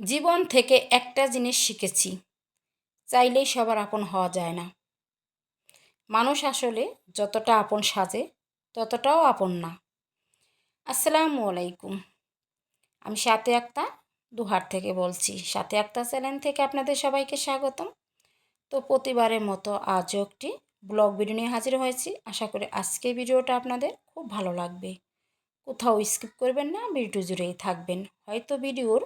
জীবন থেকে একটা জিনিস শিখেছি, চাইলেই সবার আপন হওয়া যায় না। মানুষ আসলে যতটা আপন সাজে, ততটাও আপন না। আসসালামু আলাইকুম। আমি সাথে একটা দুহার থেকে বলছি। সাথে একটা চ্যানেল থেকে আপনাদের সবাইকে স্বাগতম। তো প্রতিবারের মতো আজও একটি ব্লগ ভিডিও নিয়ে হাজির হয়েছি। আশা করি আজকে ভিডিওটা আপনাদের খুব ভালো লাগবে। কোথাও স্কিপ করবেন না, ভিডিও জুড়েই থাকবেন। হয়তো ভিডিওর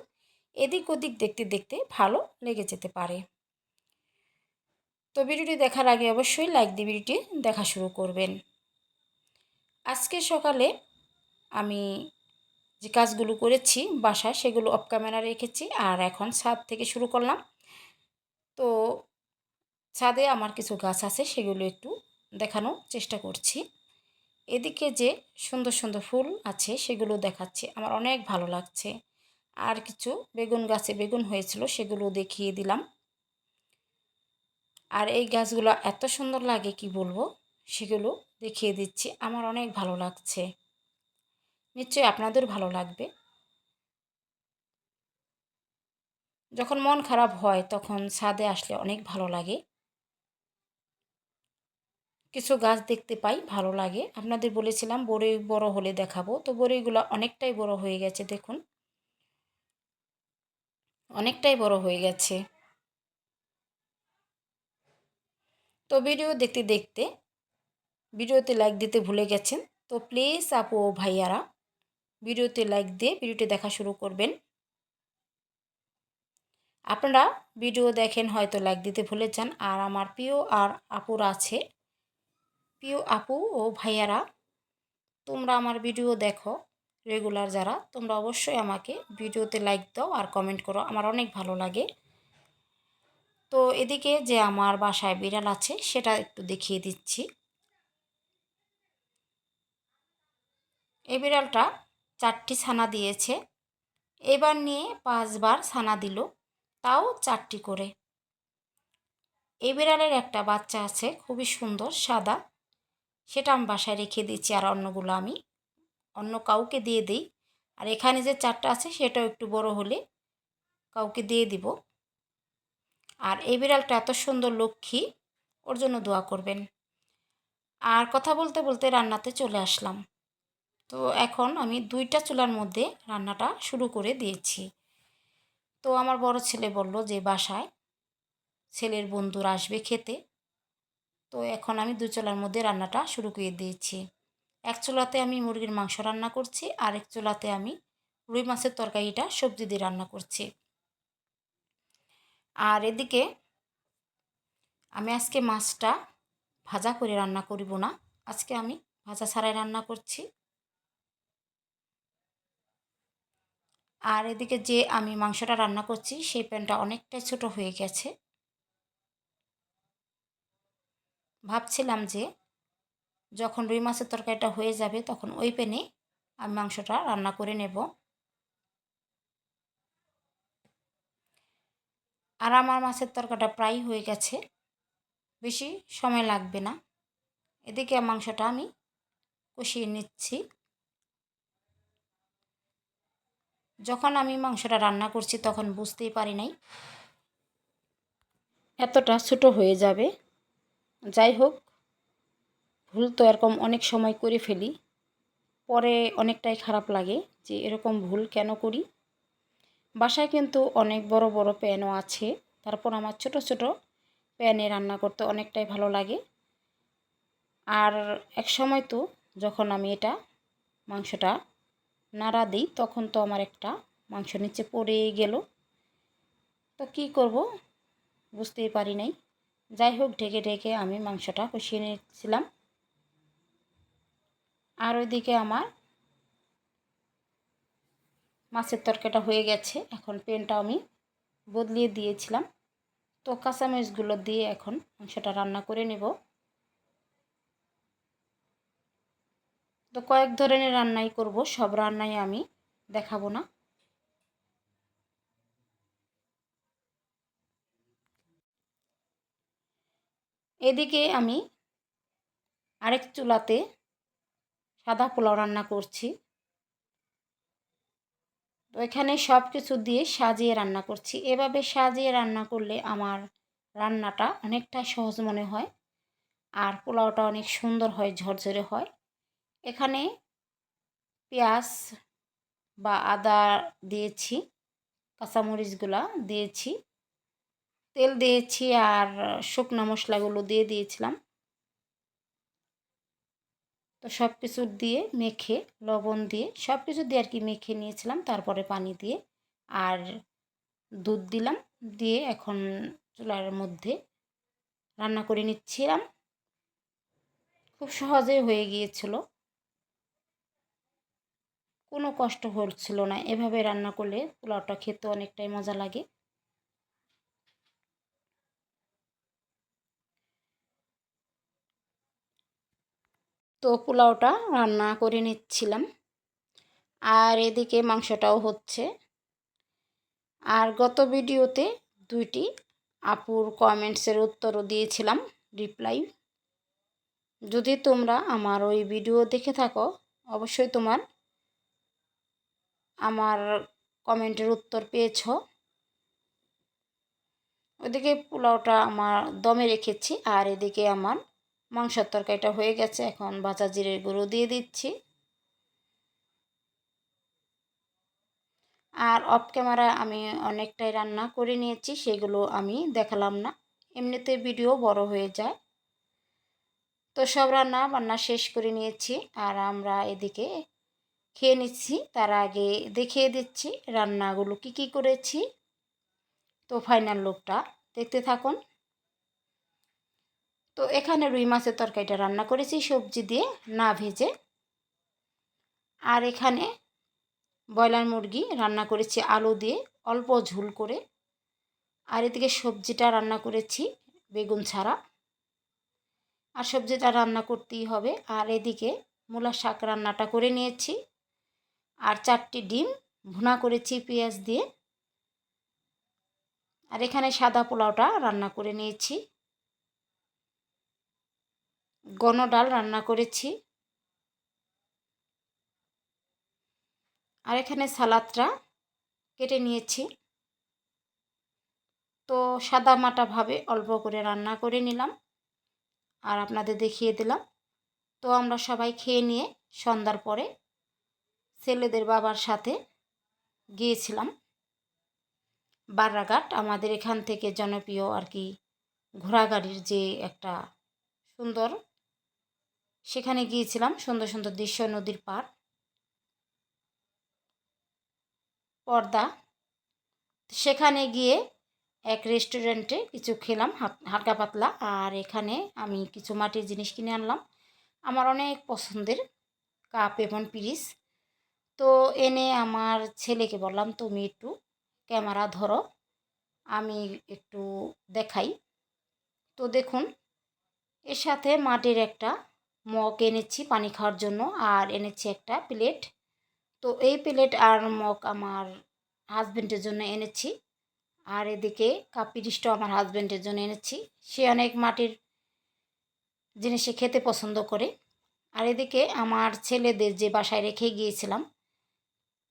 এদিক ওদিক দেখতে দেখতে ভালো লেগে যেতে পারে। তো ভিডিওটি দেখার আগে অবশ্যই লাইক দিয়ে ভিডিওটি দেখা শুরু করবেন। আজকে সকালে আমি যে কাজগুলো করেছি বাসায় সেগুলো অফ ক্যামেরা রেখেছি আর এখন ছাদ থেকে শুরু করলাম। তো ছাদে আমার কিছু গাছ আছে সেগুলো একটু দেখানোর চেষ্টা করছি। এদিকে যে সুন্দর সুন্দর ফুল আছে সেগুলো দেখাচ্ছি, আমার অনেক ভালো লাগছে। আর কিছু বেগুন গাছে বেগুন হয়েছিল, সেগুলো দেখিয়ে দিলাম। আর এই গাছগুলো এত সুন্দর লাগে, কি বলব? সেগুলো দেখিয়ে দিচ্ছি। আমার অনেক ভালো লাগছে। নিশ্চয়ই আপনাদের ভালো লাগবে। যখন মন খারাপ হয়, তখন ছাদে আসলে অনেক ভালো লাগে। কিছু গাছ দেখতে পাই, ভালো লাগে। আপনাদের বলেছিলাম, বড়ই বড় হলে দেখাবো। তো বড়ইগুলো অনেকটাই বড় হয়ে গেছে, দেখুন। অনেকটাই বড় হয়ে গেছে। তো ভিডিও দেখতে দেখতে, ভিডিওতে লাইক দিতে ভুলে গেছেন, তো প্লিজ আপু ও ভাইয়ারা ভিডিওতে লাইক দিয়ে ভিডিওটি দেখা শুরু করবেন। আপনারা ভিডিও দেখেন, হয়তো লাইক দিতে ভুলে যান। আর আমার প্রিয় আর আপুর আছে, প্রিয় আপু ও ভাইয়ারা, তোমরা আমার ভিডিও দেখো। রেগুলার যারা, তোমরা অবশ্যই আমাকে ভিডিওতে লাইক দাও আর কমেন্ট করো, আমার অনেক ভালো লাগে। তো এদিকে যে আমার বাসায় বিড়াল আছে, সেটা একটু দেখিয়ে দিচ্ছি। এই বিড়ালটা চারটি ছানা দিয়েছে। এবার নিয়ে পাঁচবার ছানা দিল, তাও চারটি করে। এই বিড়ালের একটা বাচ্চা আছে, খুবই সুন্দর, সাদা। সেটা আমি বাসায় রেখে দিচ্ছি, আর অন্যগুলো আমি অন্য কাউকে দিয়ে দিই। আর এখানে যে চারটা আছে, সেটাও একটু বড় হলে কাউকে দিয়ে দিব। আর এই বিড়ালটা এত সুন্দর লক্ষ্মী, ওর জন্য দোয়া করবেন। আর কথা বলতে বলতে রান্নাতে চলে আসলাম। তো এখন আমি দুইটা চুলার মধ্যে রান্নাটা শুরু করে দিয়েছি। তো আমার বড় ছেলে বলল যে, বাসায় ছেলের বন্ধুরা আসবে খেতে। তো এখন আমি দু চুলার মধ্যে রান্নাটা শুরু করে দিয়েছি। এক চুলাতে আমি মুরগির মাংস রান্না করছি, আর এক চুলাতে আমি রুই মাছের তরকারিটা সবজি দিয়ে রান্না করছি। আর এদিকে আমি আজকে মাছটা ভাজা করে রান্না করিব না, আজকে আমি ভাজা ছাড়াই রান্না করছি। আর এদিকে যে আমি মাংসটা রান্না করছি, সেই প্যানটা অনেকটাই ছোট হয়ে গেছে। ভাবছিলাম যে যখন রুই মাছের তরকারিটা হয়ে যাবে, তখন ওই প্যানে আমি মাংসটা রান্না করে নেব। আর আমার মাছের তরকাটা প্রায় হয়ে গেছে, বেশি সময় লাগবে না। এদিকে মাংসটা আমি কষিয়ে নিচ্ছি। যখন আমি মাংসটা রান্না করছি, তখন বুঝতেই পারি নাই এতটা ছোটো হয়ে যাবে। যাই হোক ভুল তো এরকম অনেক সময় করে ফেলি। পরে অনেকটাই খারাপ লাগে যে এরকম ভুল কেন করি? বাসায় কিন্তু অনেক বড় বড় প্যানও আছে। তারপর আমার ছোট ছোট প্যানে রান্না করতে অনেকটাই ভালো লাগে। আর এক সময় তো যখন আমি এটা মাংসটা নাড়া দিই, তখন তো আমার একটা মাংস নিচে পড়ে গেল। তো কি করব? বুঝতেই পারি নাই। যাই হোক, ঢেকে ঢেকে আমি মাংসটা কষিয়ে নিচ্ছিলাম আর ওইদিকে আমার মাছের তরকারিটা হয়ে গেছে। এখন পেনটা আমি বদলিয়ে দিয়েছিলাম। তো কাঁচামরিচগুলো দিয়ে এখন মাংসটা রান্না করে নেব। তো কয়েক ধরনের রান্নাই করব, সব রান্নাই আমি দেখাবো না। এদিকে আমি আরেক চুলাতে সাদা পোলাও রান্না করছি। তো এখানে সব কিছু দিয়ে সাজিয়ে রান্না করছি। এভাবে সাজিয়ে রান্না করলে আমার রান্নাটা অনেকটা সহজ মনে হয় আর পোলাওটা অনেক সুন্দর হয়, ঝরঝরে হয়। এখানে পেঁয়াজ বা আদা দিয়েছি, কাঁচামরিচগুলা দিয়েছি, তেল দিয়েছি আর শুকনো মশলাগুলো দিয়ে দিয়েছিলাম। তো সব কিছু দিয়ে মেখে, লবণ দিয়ে সব কিছু দিয়ে আর কি মেখে নিয়েছিলাম, তারপরে পানি দিয়ে। আর দুধ দিলাম, দিয়ে এখন চুলার মধ্যে রান্না করে নিচ্ছিলাম। খুব সহজে হয়ে গিয়েছিল। কোনো কষ্ট হচ্ছিল না। এভাবে রান্না করলে পোলাওটা খেতে অনেকটাই মজা লাগে। তো পোলাওটা রান্না করে নিচ্ছিলাম। আর এদিকে মাংসটাও হচ্ছে। আর গত ভিডিওতে দুইটি আপুর কমেন্টসের উত্তরও দিয়েছিলাম রিপ্লাই। যদি তোমরা আমার ওই ভিডিও দেখে থাকো, অবশ্যই তোমার আমার কমেন্টের উত্তর পেয়েছ। ওদিকে পোলাওটা আমার দমে রেখেছি, আর এদিকে আমার মাংসের তরকারিটা হয়ে গেছে, এখন বাঁচা জিরের গুঁড়ো দিয়ে দিচ্ছি। আর অফ ক্যামেরা আমি অনেকটাই রান্না করে নিয়েছি, সেগুলো আমি দেখালাম না। এমনিতে ভিডিও বড় হয়ে যায়। তো সব রান্না বান্না শেষ করে নিয়েছি, আর আমরা এদিকে খেয়ে নিচ্ছি। তার আগে দেখিয়ে দিচ্ছি রান্নাগুলো কি কি করেছি। তো ফাইনাল লুকটা দেখতে থাকুন। তো এখানে রুই মাছের তরকারিটা রান্না করেছি, সবজি দিয়ে না ভেজে। আর এখানে ব্রয়লার মুরগি রান্না করেছি আলু দিয়ে, অল্প ঝুল করে। আর এদিকে সবজিটা রান্না করেছি বেগুন ছাড়া। আর সবজিটা রান্না করতেই হবে। আর এদিকে মূলা শাক রান্নাটা করে নিয়েছি। আর চারটি ডিম ভুনা করেছি পেঁয়াজ দিয়ে। আর এখানে সাদা পোলাওটা রান্না করে নিয়েছি। গণ ডাল রান্না করেছি। আর এখানে সালাদটা কেটে নিয়েছি। তো সাদা মাটাভাবে অল্প করে রান্না করে নিলাম। আর আপনাদের দেখিয়ে দিলাম। তো আমরা সবাই খেয়ে নিয়ে সন্ধ্যার পরে ছেলেদের বাবার সাথে গিয়েছিলাম। বাররাঘাট আমাদের এখান থেকে জনপ্রিয় আর কি ঘোড়াগাড়ির যে একটা সুন্দর সেখানে গিয়েছিলাম সুন্দর সুন্দর দৃশ্য, নদীর পার পর্দা। সেখানে গিয়ে এক রেস্টুরেন্টে কিছু খেলাম হালকা পাতলা, আর এখানে আমি কিছু মাটির জিনিস কিনে আনলাম। আমার অনেক পছন্দের কাপ এবং পিরিস তো এনে আমার ছেলেকে বললাম, তুমি একটু ক্যামেরা ধরো, আমি একটু দেখাই। তো দেখুন, এর সাথে মাটির একটা মগ এনেছি পানি খাওয়ার জন্য, আর এনেছি একটা প্লেট। তো এই প্লেট আর মগ আমার হাজব্যান্ডের জন্য এনেছি। আর এদিকে কাপ পিরিসটাও আমার হাজব্যান্ডের জন্য এনেছি। সে অনেক মাটির জিনিসে খেতে পছন্দ করে। আর এদিকে আমার ছেলেদের যে বাসায় রেখে গিয়েছিলাম,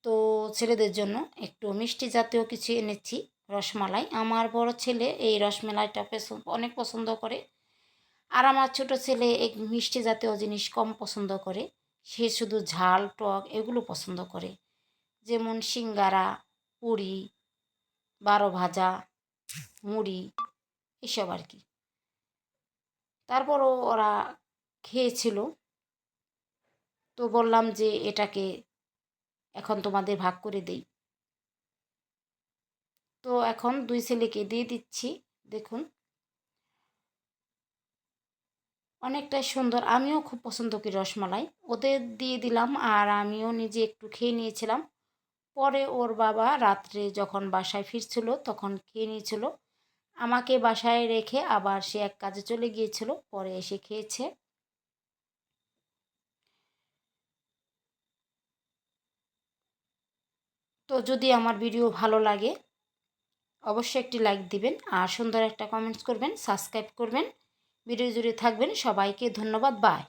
তো ছেলেদের জন্য একটু মিষ্টি জাতীয় কিছু এনেছি, রসমালাই। আমার বড় ছেলে এই রসমালাইটা অনেক পছন্দ করে। আর আমার ছোট ছেলে এক মিষ্টি জাতীয় জিনিস কম পছন্দ করে। সে শুধু ঝাল, টক এগুলো পছন্দ করে। যেমন সিঙ্গারা, পুরি, বারো ভাজা, মুড়ি, এসব আর কি। তারপরও ওরা খেয়েছিল। তো বললাম যে এটাকে এখন তোমাদের ভাগ করে দেই। তো এখন দুই ছেলেকে দিয়ে দিচ্ছি। দেখুন অনেকটাই সুন্দর। আমিও খুব পছন্দ করি রসমালাই। ওদের দিয়ে দিলাম আর আমিও নিজে একটু খেয়ে নিয়েছিলাম। পরে ওর বাবা রাত্রে যখন বাসায় ফিরছিল তখন খেয়ে নিয়েছিল। আমাকে বাসায় রেখে আবার সে এক কাজে চলে গিয়েছিল। পরে এসে খেয়েছে। তো যদি আমার ভিডিও ভালো লাগে, অবশ্যই একটি লাইক দিবেন আর সুন্দর একটা কমেন্টস করবেন, সাবস্ক্রাইব করবেন। ভিডিও জুড়ে থাকবেন। সবাইকে ধন্যবাদ। বাই।